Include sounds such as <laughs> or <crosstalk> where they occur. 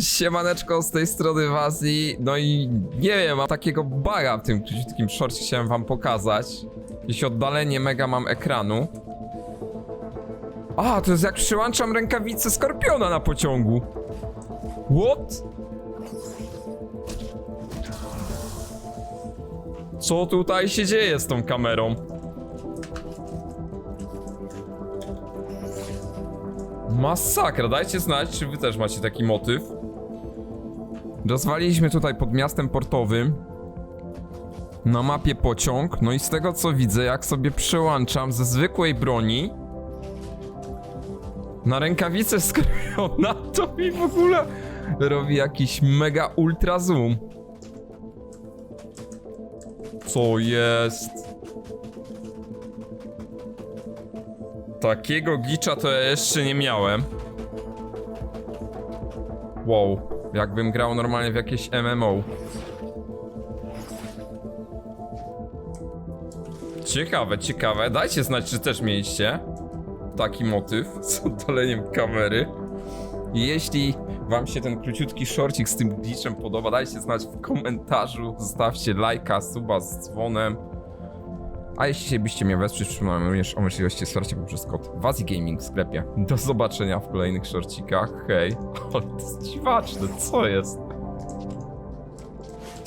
Siemaneczko z tej strony Wazji, no i nie wiem, mam takiego baga w tym króciutkim shorcie chciałem wam pokazać. Jeśli oddalenie mega mam ekranu. A, to jest jak przyłączam rękawice Skorpiona na pociągu. What? Co tutaj się dzieje z tą kamerą? Masakra, dajcie znać, czy wy też macie taki motyw. Rozwaliliśmy tutaj pod miastem portowym. Na mapie pociąg, no i z tego co widzę, jak sobie przełączam ze zwykłej broni na rękawicę skorpiona, <laughs> to mi w ogóle robi jakiś mega ultra zoom. Co jest? Takiego gicza to ja jeszcze nie miałem. Wow, jakbym grał normalnie w jakieś MMO. Ciekawe, ciekawe. Dajcie znać, czy też mieliście taki motyw <laughs> z oddaleniem kamery. Jeśli wam się ten króciutki shorcik z tym glitchem podoba, dajcie znać w komentarzu, zostawcie lajka, suba z dzwonem. A jeśli byście mnie wesprzeć, przypominam również o możliwości wsparcia poprzez kod Wazi Gaming w sklepie. Do zobaczenia w kolejnych shortcikach. Hej. <laughs> Ale to jest dziwaczne, co jest?